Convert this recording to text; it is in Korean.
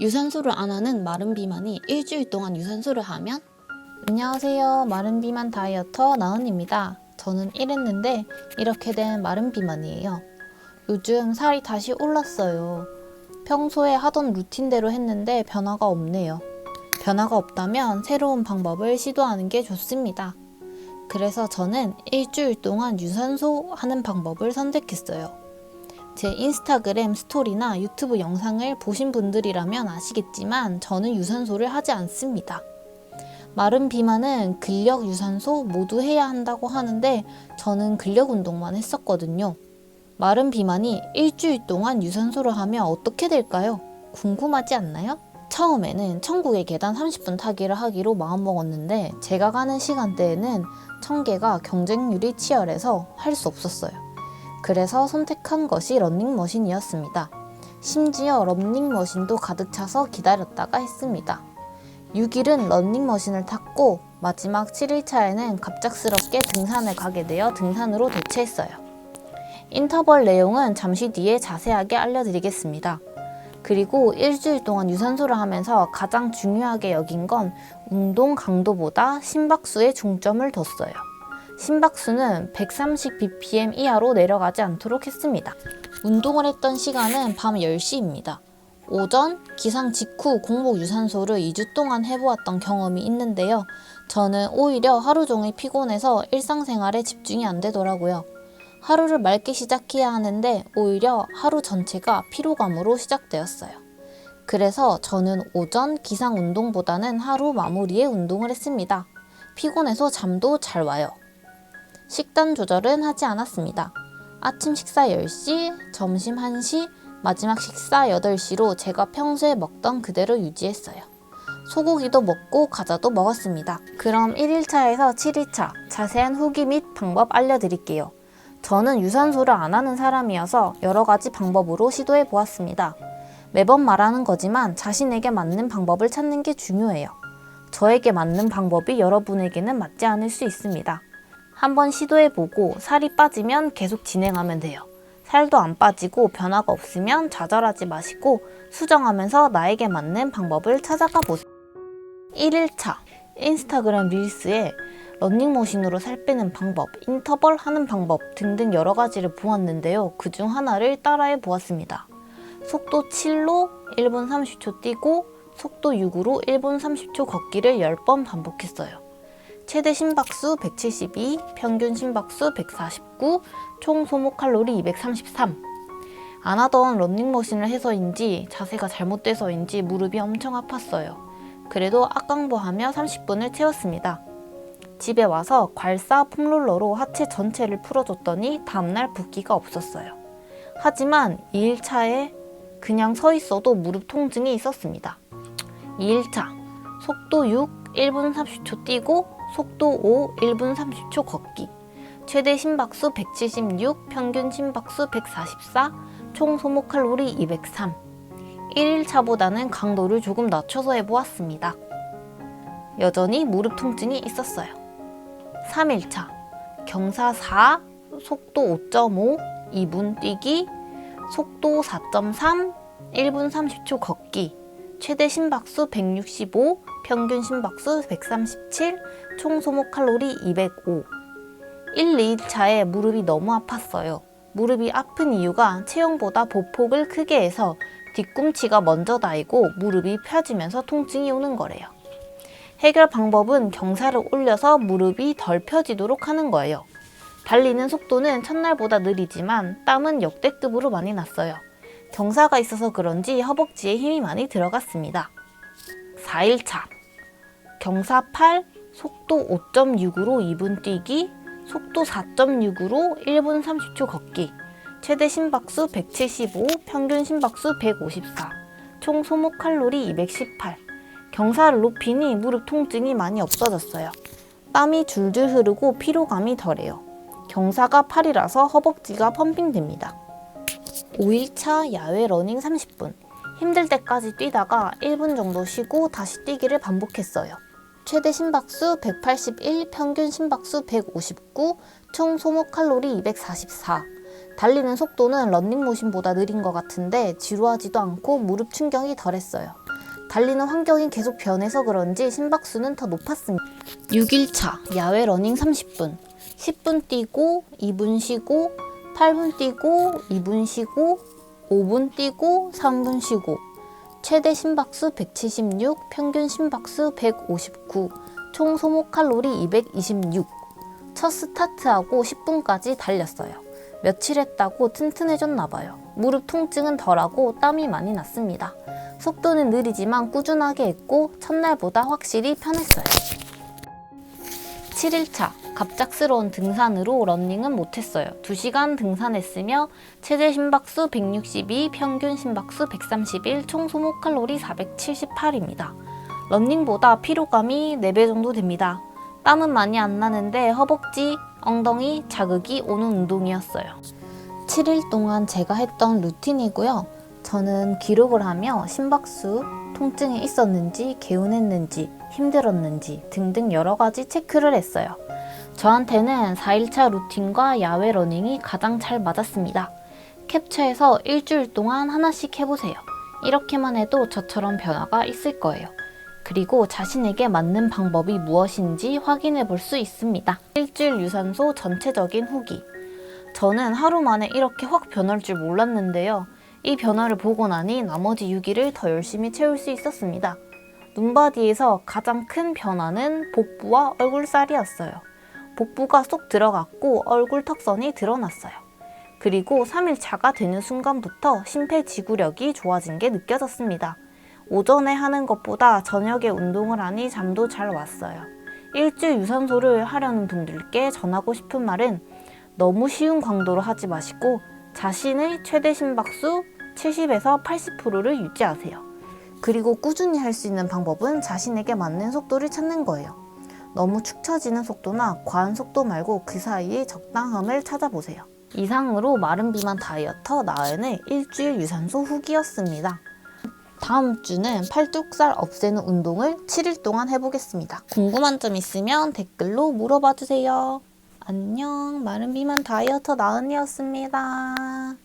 유산소를 안 하는 마른 비만이 일주일 동안 유산소를 하면? 안녕하세요. 마른 비만 다이어터 나은입니다. 저는 이랬는데 이렇게 된 마른 비만이에요. 요즘 살이 다시 올랐어요. 평소에 하던 루틴대로 했는데 변화가 없네요. 변화가 없다면 새로운 방법을 시도하는 게 좋습니다. 그래서 저는 일주일 동안 유산소 하는 방법을 선택했어요. 제 인스타그램 스토리나 유튜브 영상을 보신 분들이라면 아시겠지만 저는 유산소를 하지 않습니다. 마른 비만은 근력 유산소 모두 해야 한다고 하는데 저는 근력 운동만 했었거든요. 마른 비만이 일주일 동안 유산소를 하면 어떻게 될까요? 궁금하지 않나요? 처음에는 천국의 계단 30분 타기를 하기로 마음먹었는데 제가 가는 시간대에는 청계가 경쟁률이 치열해서 할 수 없었어요. 그래서 선택한 것이 런닝머신이었습니다. 심지어 런닝머신도 가득 차서 기다렸다가 했습니다. 6일은 런닝머신을 탔고 마지막 7일차에는 갑작스럽게 등산을 가게 되어 등산으로 대체했어요. 인터벌 내용은 잠시 뒤에 자세하게 알려드리겠습니다. 그리고 일주일 동안 유산소를 하면서 가장 중요하게 여긴 건 운동 강도보다 심박수에 중점을 뒀어요. 심박수는 130 bpm 이하로 내려가지 않도록 했습니다. 운동을 했던 시간은 밤 10시입니다. 오전, 기상 직후 공복 유산소를 2주 동안 해보았던 경험이 있는데요. 저는 오히려 하루 종일 피곤해서 일상생활에 집중이 안 되더라고요. 하루를 맑게 시작해야 하는데 오히려 하루 전체가 피로감으로 시작되었어요. 그래서 저는 오전 기상 운동보다는 하루 마무리에 운동을 했습니다. 피곤해서 잠도 잘 와요. 식단 조절은 하지 않았습니다. 아침 식사 10시, 점심 1시, 마지막 식사 8시로 제가 평소에 먹던 그대로 유지했어요. 소고기도 먹고 과자도 먹었습니다. 그럼 1일차에서 7일차 자세한 후기 및 방법 알려드릴게요. 저는 유산소를 안 하는 사람이어서 여러 가지 방법으로 시도해 보았습니다. 매번 말하는 거지만 자신에게 맞는 방법을 찾는 게 중요해요. 저에게 맞는 방법이 여러분에게는 맞지 않을 수 있습니다. 한번 시도해 보고 살이 빠지면 계속 진행하면 돼요. 살도 안 빠지고 변화가 없으면 좌절하지 마시고 수정하면서 나에게 맞는 방법을 찾아가 보세요. 1일차 인스타그램 릴스에 런닝머신으로 살 빼는 방법, 인터벌 하는 방법 등등 여러 가지를 보았는데요. 그 중 하나를 따라해 보았습니다. 속도 7로 1분 30초 뛰고 속도 6으로 1분 30초 걷기를 10번 반복했어요. 최대 심박수 172, 평균 심박수 149, 총 소모 칼로리 233. 안 하던 런닝머신을 해서인지 자세가 잘못돼서인지 무릎이 엄청 아팠어요. 그래도 악강보하며 30분을 채웠습니다. 집에 와서 괄사 폼롤러로 하체 전체를 풀어줬더니 다음날 붓기가 없었어요. 하지만 2일차에 그냥 서 있어도 무릎 통증이 있었습니다. 2일차 속도 6, 1분 30초 뛰고 속도 5, 1분 30초 걷기. 최대 심박수 176, 평균 심박수 144, 총 소모 칼로리 203 1일차보다는 강도를 조금 낮춰서 해보았습니다. 여전히 무릎 통증이 있었어요. 3일차. 경사 4, 속도 5.5, 2분 뛰기, 속도 4.3, 1분 30초 걷기, 최대 심박수 165, 평균 심박수 137, 총 소모 칼로리 205. 1, 2차에 무릎이 너무 아팠어요. 무릎이 아픈 이유가 체형보다 보폭을 크게 해서 뒤꿈치가 먼저 닿이고 무릎이 펴지면서 통증이 오는 거래요. 해결 방법은 경사를 올려서 무릎이 덜 펴지도록 하는 거예요. 달리는 속도는 첫날보다 느리지만 땀은 역대급으로 많이 났어요. 경사가 있어서 그런지 허벅지에 힘이 많이 들어갔습니다. 4일차 경사 8, 속도 5.6으로 2분 뛰기, 속도 4.6으로 1분 30초 걷기, 최대 심박수 175, 평균 심박수 154, 총 소모 칼로리 218. 경사를 높이니 무릎 통증이 많이 없어졌어요. 땀이 줄줄 흐르고 피로감이 덜해요. 경사가 8이라서 허벅지가 펌핑됩니다. 5일차 야외 러닝 30분. 힘들 때까지 뛰다가 1분 정도 쉬고 다시 뛰기를 반복했어요. 최대 심박수 181, 평균 심박수 159, 총 소모 칼로리 244. 달리는 속도는 런닝머신보다 느린 것 같은데 지루하지도 않고 무릎 충격이 덜했어요. 달리는 환경이 계속 변해서 그런지 심박수는 더 높았습니다. 6일차 야외 러닝 30분. 10분 뛰고 2분 쉬고 8분 뛰고 2분 쉬고 5분 뛰고 3분 쉬고 최대 심박수 176, 평균 심박수 159, 총 소모 칼로리 226. 첫 스타트하고 10분까지 달렸어요. 며칠 했다고 튼튼해졌나 봐요. 무릎 통증은 덜하고 땀이 많이 났습니다. 속도는 느리지만 꾸준하게 했고 첫날보다 확실히 편했어요. 7일차 갑작스러운 등산으로 런닝은 못했어요. 2시간 등산했으며 최대 심박수 162, 평균 심박수 131, 총 소모 칼로리 478입니다. 런닝보다 피로감이 4배 정도 됩니다. 땀은 많이 안 나는데 허벅지, 엉덩이 자극이 오는 운동이었어요. 7일 동안 제가 했던 루틴이고요. 저는 기록을 하며 심박수, 통증이 있었는지, 개운했는지, 힘들었는지 등등 여러 가지 체크를 했어요. 저한테는 4일차 루틴과 야외 러닝이 가장 잘 맞았습니다. 캡처해서 일주일 동안 하나씩 해보세요. 이렇게만 해도 저처럼 변화가 있을 거예요. 그리고 자신에게 맞는 방법이 무엇인지 확인해 볼 수 있습니다. 일주일 유산소 전체적인 후기. 저는 하루 만에 이렇게 확 변할 줄 몰랐는데요. 이 변화를 보고 나니 나머지 6일을 더 열심히 채울 수 있었습니다. 눈바디에서 가장 큰 변화는 복부와 얼굴살이었어요. 복부가 쏙 들어갔고 얼굴 턱선이 드러났어요. 그리고 3일차가 되는 순간부터 심폐지구력이 좋아진 게 느껴졌습니다. 오전에 하는 것보다 저녁에 운동을 하니 잠도 잘 왔어요. 일주일 유산소를 하려는 분들께 전하고 싶은 말은 너무 쉬운 강도로 하지 마시고 자신의 최대 심박수 70에서 80%를 유지하세요. 그리고 꾸준히 할 수 있는 방법은 자신에게 맞는 속도를 찾는 거예요. 너무 축 처지는 속도나 과한 속도 말고 그 사이의 적당함을 찾아보세요. 이상으로 마른 비만 다이어터 나은의 일주일 유산소 후기였습니다. 다음 주는 팔뚝살 없애는 운동을 7일 동안 해보겠습니다. 궁금한 점 있으면 댓글로 물어봐 주세요. 안녕, 마른 비만 다이어터 나은이었습니다.